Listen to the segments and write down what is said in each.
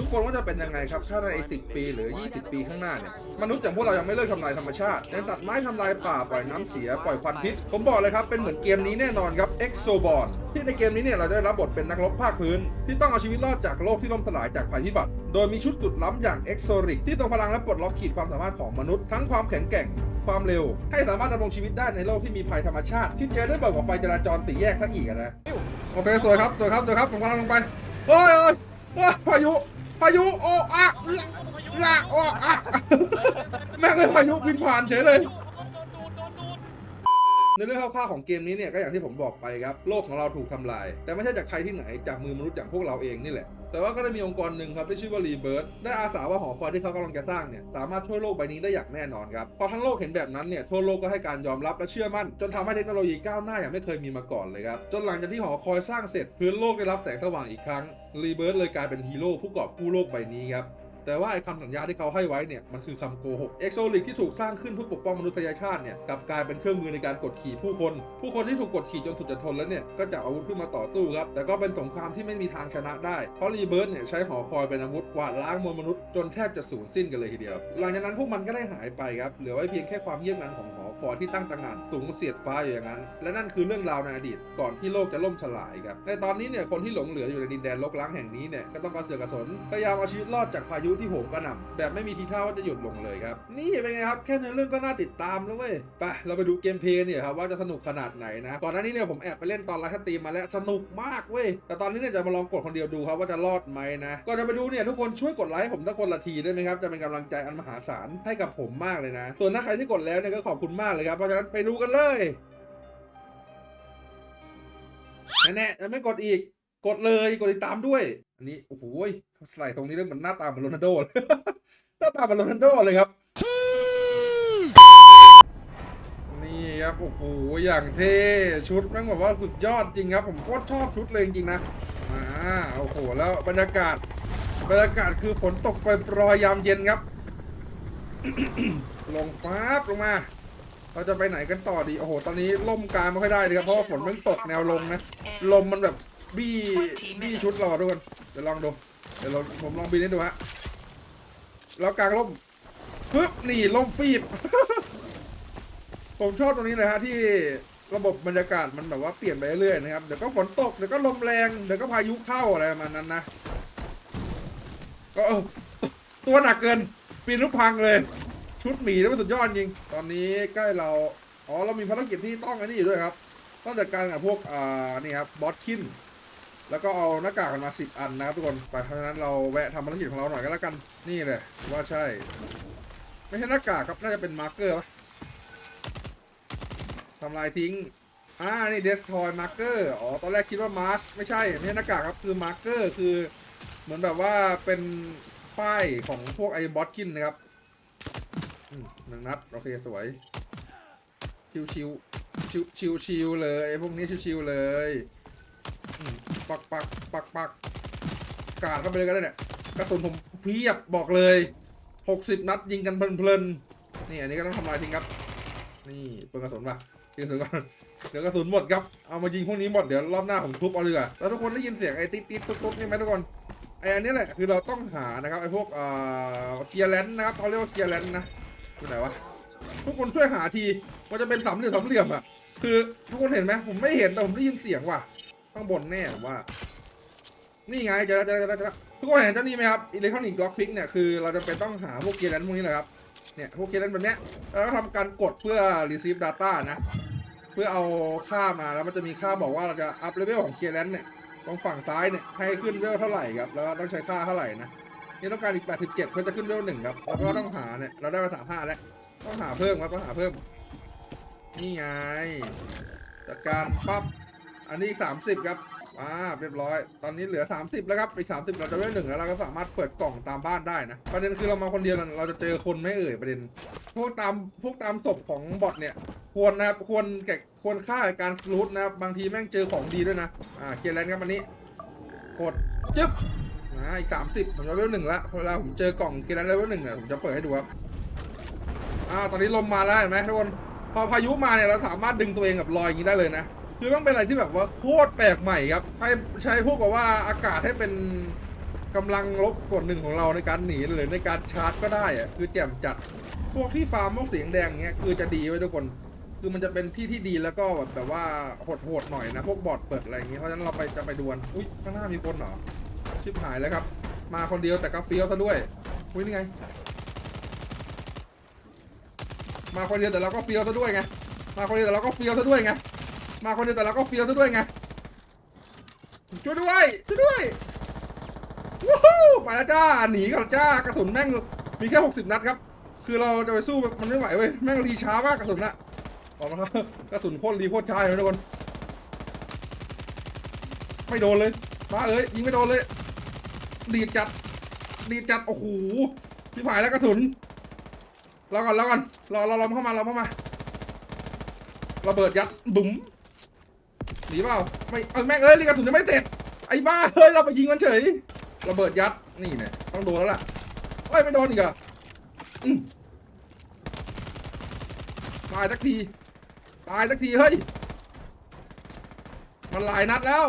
ทุกคนว่าจะเป็นยังไงครับ ถ้าในอีกสิปีหรือ 20 ปีข้างหน้าเนี่ย มนุษย์อย่างพวกเรายังไม่เลิกทำลายธรรมชาติยังตัดไม้ทำลายป่า ปล่อยน้ำเสีย ปล่อยควันพิษ ผมบอกเลยครับ เป็นเหมือนเกมนี้แน่นอนครับ Exoborn ที่ในเกมนี้เนี่ยเราจะได้รับบทเป็นนักรบภาคพื้น ที่ต้องเอาชีวิตรอดจากโลกที่ล่มสลายจากภัยพิบัติ โดยมีชุดสุดล้ำอย่าง Exoric ที่ทรงพลังและปลดล็อกขีดความสามารถของมนุษย์ทั้งความแข็งแกร่งความเร็ว ให้สามารถดำรงชีวิตได้ในโลกที่มีภัยธรรมชาติ ที่เจอได้บ่อยกว่าไฟจราจรสี่แยกทั้งอีกนะโอเคสวยครับสวยครับสวยครับผมกำลังลงไปเฮ้ยเฮ้ยเฮ้ยพายุ พายุโอ้อะเอื้อเอื้อโอ้อะแม่งเลยพายุพินผ่านเฉยเลยในเรื่องคร่าวๆของเกมนี้เนี่ยก็อย่างที่ผมบอกไปครับ โลกของเราถูกทำลาย แต่ไม่ใช่จากใครที่ไหนจากมือมนุษย์อย่างพวกเราเองนี่แหละ แต่ว่าก็ได้มีองค์กรหนึ่งครับที่ชื่อว่ารีเบิร์ตได้อาสาว่าหอคอยที่เขากำลังจะสร้างเนี่ยสามารถช่วยโลกใบนี้ได้อย่างแน่นอนครับพอทั้งโลกเห็นแบบนั้นเนี่ยทั่วโลกก็ให้การยอมรับและเชื่อมั่น จนทำให้เทคโนโลยีก้าวหน้าอย่างไม่เคยมีมาก่อนเลยครับจนหลังจากที่หอคอยสร้างเสร็จพื้นโลกได้รับแสงสว่างอีกครั้งรีเบิร์ตเลยกลายเป็นฮีโร่ผู้กอบกู้โลกใบนี้ครับ แต่ว่าไอ้คำสัญญาที่เขาให้ไว้เนี่ยมันคือคำโกหกเอ็กโซลิกที่ถูกสร้างขึ้นเพื่อปกป้องมนุษยชาติเนี่ยกลับกลายเป็นเครื่องมือในการกดขี่ผู้คน ผู้คนที่ถูกกดขี่จนสุดจะทนแล้วเนี่ยก็จะเอาวุธขึ้นมาต่อสู้ครับแต่ก็เป็นสงครามที่ไม่มีทางชนะได้เพราะรีเบิร์เนี่ยใช้หอคอยเป็นอาวุธกวาดล้างมวลมนุษย์จนแทบจะสูญสิ้นกันเลยทีเดียว หลังจากนั้นพวกมันก็ได้หายไปครับเหลือไว้เพียงแค่ความเยี่ยมงันของหอ คอยที่ตั้งตระหง่านสูงเสียดฟ้าอยู่อย่างนั้น และนั่นคือเรื่องราวในอดีต ก่อนที่โลกจะล่มสลายครับในตอนนี้เนี่ยคนที่หลงเหลืออยู่ในดินแดนรกร้างแห่งนี้เนี่ยก็ต้องกระเสือกกระสนพยายามเอาชีวิตรอดจากพายุที่โหมกระหน่ำแบบไม่มีทีท่าว่าจะหยุดลงเลยครับนี่เป็นไงครับแค่เนเรื่องก็น่าติดตามแล้วเว้ยไปเราไปดูเกมเพลย์เนี่ยครับว่าจะสนุกขนาดไหนนะก่อนหน้านี้เนี่ยผมแอบไปเล่นตอนไลฟ์สตรีมมาแล้วสนุกมากเว้ยแต่ตอนนี้เนี่ยจะมาลองกดคนเดียวดูครับว่าจะรอดไหมนะก่อนจะไปดูเนี่ยทุกคนช่วยกดไลค์ผมสักคนละทีได้ไหมครับจะเป็นกำลังใจอันมหาศาลให้กับผมมากเลยนะ ส่วนถ้าใครที่กดแล้วเนี่ยก็ขอบคุณมากเลยครับ เพราะฉะนั้นไปดูกันเลยแน่ๆยังไม่กดอีก กดเลยกดติดตามด้วย อันนี้ โอ้โหใส่ตรงนี้เรื่องเหมือนหน้าตาเหมือนโรนัลโดเลยหน้าตาเหมือนโรนัลโดเลยครับ นี่ครับ โอ้โห อย่างเท่ชุดแม่งแบบว่าสุดยอดจริงครับ ผมโคตรชอบชุดเลยจริงๆนะอ่าโอ้โห แล้วบรรยากาศ บรรยากาศคือฝนตกปรอยยามเย็นครับ ลงฟ้าบลงมา เราจะไปไหนกันต่อดีโอ้โห ตอนนี้ล่มกลางไม่ค่อยได้เลยครับ เพราะว่าฝนมันตกแนวลงนะ ลมมันแบบบี้บี้ชุดเราทุกคน เดี๋ยวลองดู เดี๋ยวเราผมลองบินให้ดูฮะ แล้วกลางล่มปึ๊บนี่ล่มฟีบ ผมชอบตรงนี้เลยฮะที่ระบบบรรยากาศมันแบบว่าเปลี่ยนไปเรื่อยๆนะครับ เดี๋ยวก็ฝนตก เดี๋ยวก็ลมแรง เดี๋ยวก็พายุเข้าอะไรประมาณนั้นนะ ก็เออตัวหนักเกินปีนลูกพังเลย ชุดหมีนี่มันสุดยอดจริง ตอนนี้ใกล้เรา อ๋อเรามีภารกิจที่ต้องอันนี้อยู่ด้วยครับ ต้องจัดการกับพวกอ่านี่ครับบอสคิน แล้วก็เอาหน้ากากกันมาสิบอันนะครับทุกคน ไปเพราะฉะนั้นเราแวะทำภารกิจของเราหน่อยก็แล้วกัน นี่เลยว่าใช่ ไม่ใช่หน้ากากครับ น่าจะเป็นมาร์เกอร์ปะทำลายทิ้ง อ่า นี่ destroy marker อ๋อ ตอนแรกคิดว่า mask ไม่ใช่ ไม่ใช่หน้ากากครับ คือ marker คือ เหมือนแบบว่าเป็นป้ายของพวกไอ้บอสคินนะครับ อืมหนึ่งนัด โอเค สวย ชิวชิวชิวชิวชิวเลยไอพวกนี้ชิวชิวเลยอืมปักปักปักปักกาดเข้าไปเลยก็ได้เนี่ยกระสุนผมเพียบบอกเลยหกสิบนัดยิงกันเพลินๆนี่อันนี้ก็ต้องทำลายทิ้งครับ นี่เปิดกระสุนป่ะยิงกระสุนก่อนเดี๋ยวกระสุนหมดครับเอามายิงพวกนี้หมดเดี๋ยวรอบหน้าผมทุบเอาเลยอะแล้วทุกคนได้ยินเสียงไอ้ติ๊ดติ๊ดตุ๊บตุ๊บนี่ไหมทุกคนไอ้อันนี้แหละคือเราต้องหานะครับไอ้พวกเอ่อเคียร์แลนด์นะครับเขาเรียกว่าเคียร์แลนด์นะ ที่ไหนวะทุกคนช่วยหาที มันจะเป็นสามเหลี่ยมสามเหลี่ยมอะคือทุกคนเห็นไหมผมไม่เห็นแต่ผมได้ยินเสียงว่ะข้างบนแน่ผมว่า นี่ไงจะจะจะจะทุกคนเห็นเจ้านี่ไหมครับอิเล็กทรอนิกส์ล็อกพิกเนี่ยคือเราจะเป็นต้องหาพวกเคียร์แลนด์พวกนี้แหละครับเนี่ยพวกเคียร์แลนด์แบบเนี้ยแล้วก็ทำการกดเพื่อ receive data นะ เพื่อเอาค่ามาแล้วมันจะมีค่าบอกว่าเราจะอัพเลเวลของเคียร์แลนด์เนี่ยตรงฝั่งซ้ายเนี่ยให้ขึ้นเวลเท่าไหร่ครับแล้วต้องใช้ค่าเท่าไหร่นะ นี่ต้องการอีก 87 เพื่อจะขึ้นเลเวลหนึ่งครับ แล้วก็ต้องหาเนี่ย เราได้มา35แล้ว ต้องหาเพิ่มครับต้องหาเพิ่ม นี่ไงจัดการปั๊บ อันนี้อีก30 ครับอ่าเรียบร้อย ตอนนี้เหลือ 30 แล้วครับ อีก 30 เราจะเวลหนึ่งแล้วเราก็สามารถเปิดกล่องตามบ้านได้นะ ประเด็นคือเรามาคนเดียวนะเราจะเจอคนไม่เอ่ยประเด็น พวกตามพวกตามศพของบอทเนี่ย ควรนะครับ ควรแก่ควรค่ากับการรูทนะครับ บางทีแม่งเจอของดีด้วยนะ อ่า เคลียร์แลนด์ครับอันนี้ กดจึ๊บ อ่าอีกสามสิบผมจะเลเวลหนึ่งละเวลาผมเจอกล่องเคลียร์แลนด์เลเวลหนึ่งเนี่ยผมจะเปิดให้ดูครับอ่าตอนนี้ลมมาแล้วเห็นไหมทุกคนพอพายุมาเนี่ยเราสามารถดึงตัวเองกับลอยอย่างนี้ได้เลยนะคือมันเป็นอะไรที่แบบว่าโคตรแปลกใหม่ครับใช้ใช้พวกแบบว่าอากาศให้เป็นกำลังลบกดหนึ่งของเราในการหนีหรือในการชาร์จก็ได้อะคือแจ่มจัดพวกที่ฟาร์มพวกเสียงแดงเงี้ยคือจะดีไว้ทุกคนคือมันจะเป็นที่ที่ดีแล้วก็แบบแบบว่าโหดๆหน่อยนะ พวกบอทเปิดอะไรอย่างเงี้ยเพราะฉะนั้นเราไปจะไปดวลอุ้ยข้างหน้ามีคนเหรอ ชิบหายแล้วครับ มาคนเดียวแต่ก็เฟี้ยวซะด้วยอุ้ยนี่ไง มาคนเดียวแต่เราก็เฟี้ยวซะด้วยไง มาคนเดียวแต่เราก็เฟี้ยวซะด้วยไง มาคนเดียวแต่เราก็เฟี้ยวซะด้วยไง ช่วยด้วย ช่วยด้วยวู้ฮู้ไปแล้วจ้า หนีก่อนจ้ากระสุนแม่งมีแค่60นัดครับ คือเราจะไปสู้มันไม่ไหวเว้ย แม่งรีช้ามากกระสุนอะออกมาครับกระสุนโคตรรีโคตรช้าเลยทุกคน ไม่โดนเลย มาเอ้ยยิงไม่โดนเลย ดีดจัดดีดจัดโอ้โหที่ผายแล้วกระสุนรอก่อนรอก่อนรอรอรอเข้ามาเราเข้ามาระเบิดยัดบุ๋มหนีเปล่าไม่เอาแม่งเอ้ยนี่กระสุนยังไม่เสร็จไอ้บ้าเฮ้ยเราไปยิงมันเฉยระเบิดยัดนี่เนี่ยต้องโดนแล้วล่ะเอ้ยไม่โดนอีกเหรอะตายสักทีตายสักทีเฮ้ยมันหลายนัดแล้ว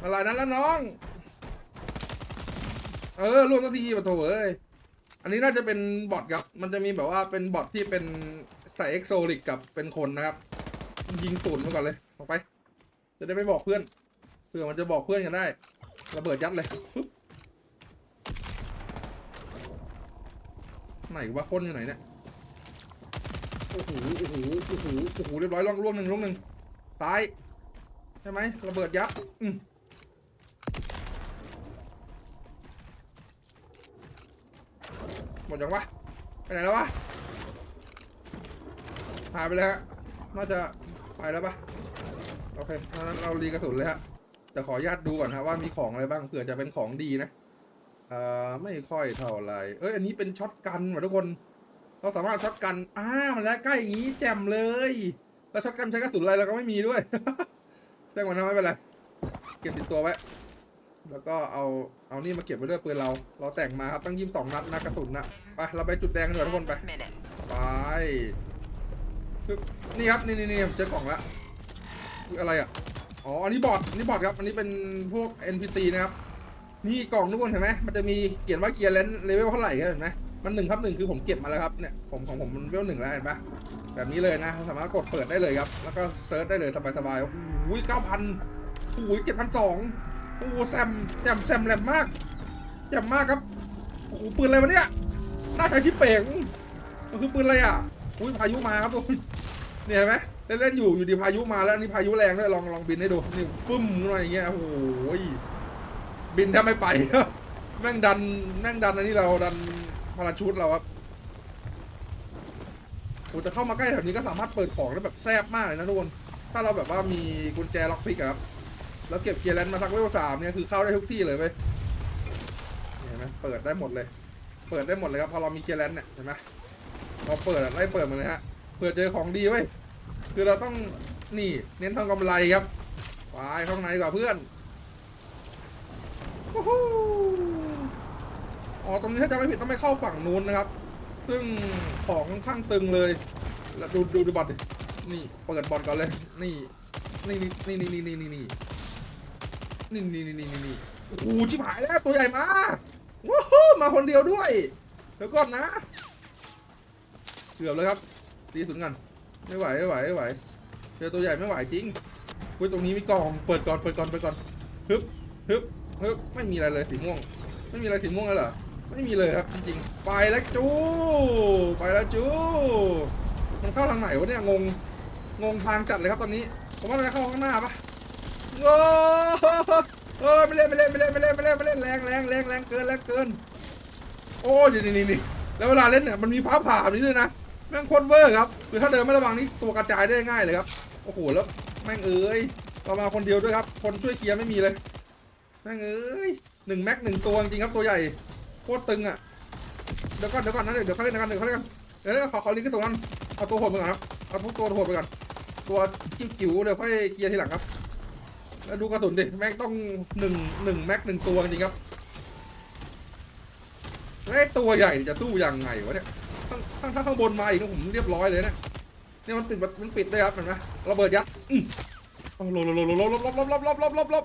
มันหลายนัดแล้วน้อง เออร่วมสักทีปะโถเอ้ย อันนี้น่าจะเป็นบอทครับ มันจะมีแบบว่าเป็นบอทที่เป็นใส่เอ็กโซลิกกับเป็นคนนะครับ ยิงตูดมันก่อนเลยออกไป จะได้ไม่บอกเพื่อนเผื่อมันจะบอกเพื่อนกันได้ระเบิดยัดเลยไหนวะคนอยู่ไหนเนี่ยโอ้โหโอ้โหโอ้โหโอ้โหเรียบร้อยล่วงล่วงหนึ่งล่วงหนึ่งซ้ายใช่ไหมระเบิดยัดอืม หมดยังวะไปไหนแล้ววะหายไปแล้วฮะน่าจะไปแล้วปะโอเคงั้นเรารีกระสุนเลยฮะแต่ขออนุญาตดูก่อนฮะว่ามีของอะไรบ้างเผื่อจะเป็นของดีนะเอ่อไม่ค่อยเท่าไหรเอ้ยอันนี้เป็นช็อตกันว่ะทุกคน เราสามารถช็อตกันอ้ามันแล้วใกล้อย่างนี้แจ่มเลยแล้วช็อตกันใช้กระสุนอะไรเราก็ไม่มีด้วยแจ้งมันนะไม่เป็นไรเก็บติดตัวไว้ แล้วก็เอาเอานี่มาเก็บไว้ด้วยปืนเรา เราแต่งมาครับตั้งยี่สิบสองนัดนะกระสุนนะไปเราไปจุดแดงกันเถอะทุกคนไปไปนี่ครับนี่นี่นี่เจอกล่องละอุ๊ยอะไรอะอ๋ออันนี้บอทอันนี้บอทครับอันนี้เป็นพวก NPC นะครับนี่กล่องทุกคนเห็นไหมมันจะมีเขียนว่าเกียร์เลนเลเวลเท่าไหร่เห็นไหมมันหนึ่งครับหนึ่งคือผมเก็บมาแล้วครับเนี่ยผมของผมมันเลเวลหนึ่งแล้วเห็นปะแบบนี้เลยนะสามารถกดเปิดได้เลยครับ แล้วก็เซิร์ชได้เลยสบายๆโอ้ยเก้าพันโอ้ยเจ็ดพันสอง โอ้โหแซมแซมแซมแหลมมากแจ่มมากครับโอ้โหปืนอะไรวะเนี่ยน่าใช้ชิปเป่งมันคือปืนอะไรอะอุ้ยพายุมาครับทุกคนเนี่ยเห็นไหมเล่นๆอยู่อยู่ดีพายุมาแล้วนี่พายุแรงด้วยลองลองบินให้ดูนี่ปึ้มขึ้นมาอย่างเงี้ยโอ้โหยบินแทบไม่ไปแม่งดันแม่งดันอันนี้เราดันพาราชูตเราครับโอ้แต่เข้ามาใกล้แถวนี้ก็สามารถเปิดของได้แบบแซ่บมากเลยนะทุกคนถ้าเราแบบว่ามีกุญแจล็อกพิกครับ แล้วเก็บเกียร์แลนด์มาสักเวลสามเนี่ยคือเข้าได้ทุกที่เลยเว้ยเห็นไหมเปิดได้หมดเลย เปิดได้หมดเลยครับพอเรามีเกียร์แลนด์เนี่ยเห็นไหมพอเปิดอะไล่เปิดมาเลยฮะเผื่อเจอของดีไว้ยคือเราต้องนี่เน้นทำกำไรครับไปข้างในดีกว่าเพื่อนอ๋อตรงนี้ถ้าจำไม่ผิดต้องไปเข้าฝั่งนู้นนะครับ ซึ่งของค่อนข้างตึงเลยแล้วดูดูดูบอลดินี่เปิดบอลก่อนเลย นี่นี่นี่นี่นี่นี่นี่ นี่นี่นี่นี่นี่โอ้โหชิบหายแล้วตัวใหญ่มาว้าวมาคนเดียวด้วยเดี๋ยวก่อนนะเกือบเลยครับตีสุดกันไม่ไหวไม่ไหวไม่ไหวเจอตัวใหญ่ไม่ไหวจริงอุ้ยตรงนี้มีกล่อง เปิดก่อน เปิดก่อน เปิดก่อน ฮึบ ฮึบ ฮึบ ไม่มีอะไรเลยสีม่วง ไม่มีอะไรสีม่วงเลยเหรอ ไม่มีเลยครับจริงๆ ไปแล้วจูไปแล้วจูมันเข้าทางไหนวะเนี่ยงง งงทางจัดเลยครับตอนนี้ ผมว่าเราจะเข้าข้างหน้าปะโอ เออไม่เล่นไม่เล่นไม่เล่นไม่เล่นไม่เล่นไม่เล่นแรงแรงแรงแรงเกินแรงเกิน โอ้ยนี่นี่นี่แล้วเวลาเล่นเนี่ยมันมีฟ้าผ่าแบบนี้ด้วยนะแม่งโคตรเวอร์ครับคือถ้าเดินไม่ระวังนี่ตัวกระจายได้ง่ายเลยครับโอ้โหแล้วแม่งเอ้ยเรามาคนเดียวด้วยครับ คนช่วยเคลียร์ไม่มีเลยแม่งเอ้ยหนึ่งแม็กหนึ่งตัวจริงครับตัวใหญ่โคตรตึงอะเดี๋ยวก่อนเดี๋ยวก่อนนะเดี๋ยวเขาเล่นกันเดี๋ยวเขาเล่นกันเดี๋ยวเดี๋ยวขอขอลิงก์ขึ้นตรงนั้นเอาตัวโหดไปก่อนครับเอาทุกตัวโหดไปก่อนตัวจิ๋วเดี๋ยวค่อยเคลียร์ทีหลังครับ แล้วดูกระสุนดิ แม็กต้องหนึ่งหนึ่งแม็กหนึ่งตัวจริงครับแล้วไอ้ตัวใหญ่จะสู้ยังไงวะเนี่ยข้างข้งข้างบนมาอีกนะผมเรียบร้อยเลยเนะเนี่ยมันปิดมันปิดเลยครับเห็นไหมระเบิดยัดอืมโอ้โหลบลบลบลบลบลบลบลบลบลบลบ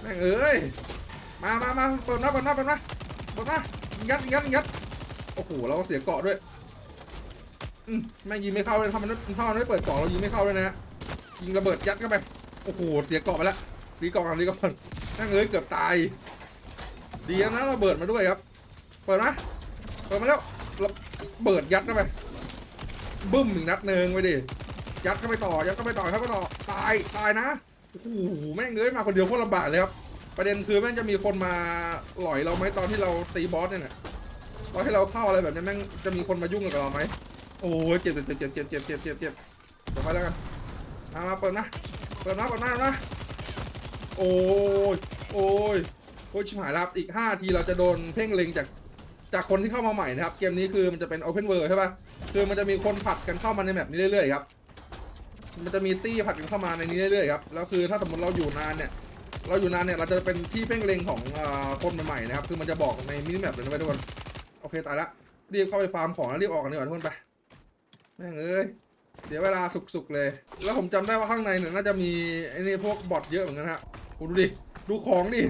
แม่งเอ้ยมามามาเปิดหน้าเปิดหน้าเปิดหน้าเปิดหน้ายัดยัดยัดโอ้โหเราก็เสียเกาะด้วยอืมแม่งยิงไม่เข้าเลยถ้ามันถ้ามันไม่เปิดเกาะเรายิงไม่เข้าเลยนะฮะ ยิงระเบิดยัดเข้าไป โอ้โห เสียเกาะไปแล้วรีเกาะกันรีเกาะกันแม่งเอ้ยเกือบตาย ดีนะระเบิดมาด้วยครับ เปิดนะเปิดมาแล้วระเบิดยัดเข้าไป บึ้มหนึ่งนัดหนึ่งไปดิ ยัดเข้าไปต่อ ยัดเข้าไปต่อยัดเข้าไปต่อ ตาย ตายนะ โอ้โห แม่งเอ้ยมาคนเดียวโคตรลำบากเลยครับ ประเด็นคือแม่งจะมีคนมาหลอยเราไหมตอนที่เราตีบอสเนี่ยนะตอนที่เราเข้าอะไรแบบนี้แม่งจะมีคนมายุ่งกับเราไหมโอ้ยเจ็บเจ็บเจ็บเจ็บเจ็บเจ็บเจ็บเจ็บเดี๋ยวไปแล้วกัน มามาเปิดนะ เปิดนะเปิดนะนะ โอ้ย โอ้ย โอ้ยชิบหายรับอีก 5 ทีเราจะโดนเพ่งเล็งจาก จากคนที่เข้ามาใหม่นะครับ เกมนี้คือมันจะเป็น Open World ใช่ปะคือมันจะมีคนผัดกันเข้ามาในแมปนี้เรื่อยๆครับ มันจะมีตี้ผัดกันเข้ามาในนี้เรื่อยๆครับ แล้วคือถ้าสมมติเราอยู่นานเนี่ย เราอยู่นานเนี่ยเราจะเป็นที่เพ่งเล็งของอคนใหม่ๆนะครับ คือมันจะบอกในมินิแมปเลยนะทุกคน โอเคตายละ รีบเข้าไปฟาร์มของแล้วรีบออกกันดีกว่าทุกคนไป แม่งเอ้ย เดี๋ยวเวลาสุกๆเลย แล้วผมจำได้ว่าข้างในเนี่ยน่าจะมีไอ้นี่พวกบอทเยอะเหมือนกันฮะโอ้ดูดิ ดูของดิ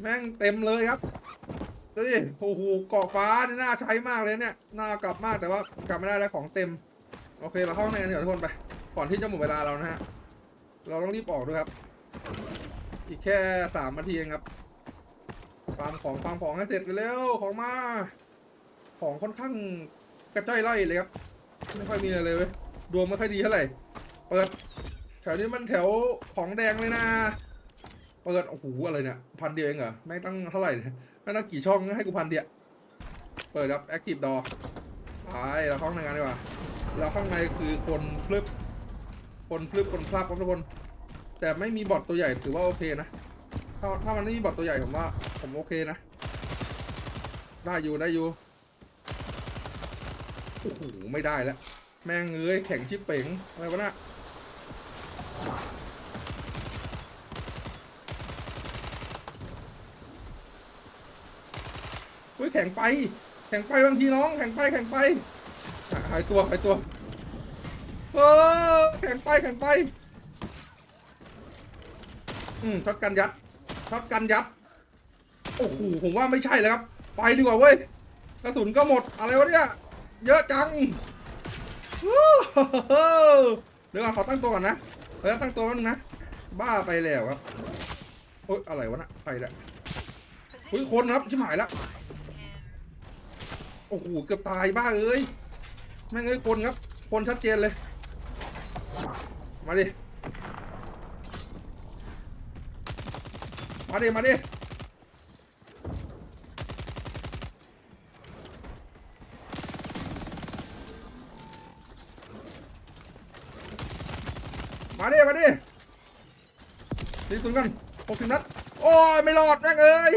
แม่งเต็มเลยครับดูดิ โอ้โห เกาะฟ้านี่น่าใช้มากเลยเนี่ย น่ากลับมากแต่ว่ากลับไม่ได้แล้วของเต็ม โอเคเราเข้าข้างในกันดีกว่าทุกคนไป ก่อนที่จะหมดเวลาเรานะฮะ เราต้องรีบออกด้วยครับ อีกแค่สามนาทีเองครับฟาร์มของฟาร์มของให้เสร็จเร็วๆของมา ของค่อนข้างกระจ้อยไล่เลยครับ ไม่ค่อยมีอะไรเลยเว้ย ดวงไม่ค่อยดีเท่าไหร่ เปิด แถวนี้มันแถวของแดงเลยนะ เปิด โอ้โห อะไรเนี่ย พันเดียวเองเหรอ แม่งตั้งเท่าไหร่เนี่ยแม่งตั้งกี่ช่องให้กูพันเดียว เปิดครับ Active Door ไปเราข้าข้างในกันดีกว่าแล้วข้างในคือคนพลึบ คนพลึบ คนพลับครับทุกคน แต่ไม่มีบอทตัวใหญ่ถือว่าโอเคนะ ถ้าถ้ามันไม่มีบอทตัวใหญ่ผมว่า ผมโอเคนะ ได้อยู่ได้อยู่ โอ้โห ไม่ได้แล้ว แม่งเอ้ยแข่งชิปเป๋งอะไรวะน่ะเฮ้ยแข่งไป แข่งไปบางทีน้อง แข่งไปแข่งไป หายตัวหายตัวเออแข่งไปแข่งไป อืมช็อตกันยัดช็อตกันยัด โอ้โหผมว่าไม่ใช่แล้วครับ ไปดีกว่าเว้ย กระสุนก็หมดอะไรวะเนี่ย เยอะจัง เดี๋ยวก่อนขอตั้งตัวก่อนนะเดี๋ยวตั้งตัวแป๊บนึงนะ บ้าไปแล้วครับโอ๊ยอะไรวะน่ะใครเนี่ยเฮ้ยคนครับชิบหายแล้วโอ้โหเกือบตายบ้าเอ้ยแม่งเอ้ยคนครับ คนชัดเจนเลย มาดิ มาดิ มาดิ มาดิมาดิตีตุนกันหกสิบนัด โอ้ยไม่รอดแม่งเอ้ย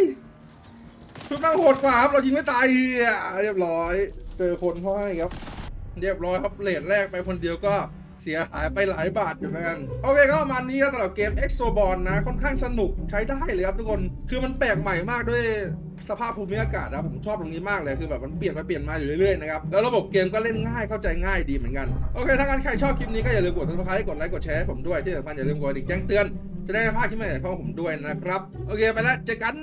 ชุดแม่งโหดกว่าครับ เรายิงไม่ตายอะเรียบร้อย เจอคนเขาให้ครับ เรียบร้อยครับเลทแรกไปคนเดียวก็เสียหายไปหลายบาทอยู่เหมือนกัน โอเคก็ประมาณนี้ครับสำหรับเกม Exo b o n นะ ค่อนข้างสนุกใช้ได้เลยครับทุกคน คือมันแปลกใหม่มากด้วย สภาพภูมิอากาศนะผมชอบตรงนี้มากเลยคือแบบมันเปลี่ยนไปเปลี่ยนมาอยู่เรื่อยๆนะครับแล้วระบบเกมก็เล่นง่ายเข้าใจง่ายดีเหมือนกันโอเคถ้างั้นใครชอบคลิปนี้ก็อย่าลืมกดติดตามให้กดไลค์กดแชร์ให้ผมด้วยที่สำคัญอย่าลืมกดกระดิ่งแจ้งเตือนจะได้ไม่พลาดคลิปใหม่ๆของผมด้วยนะครับโอเคไปแล้วเจอกัน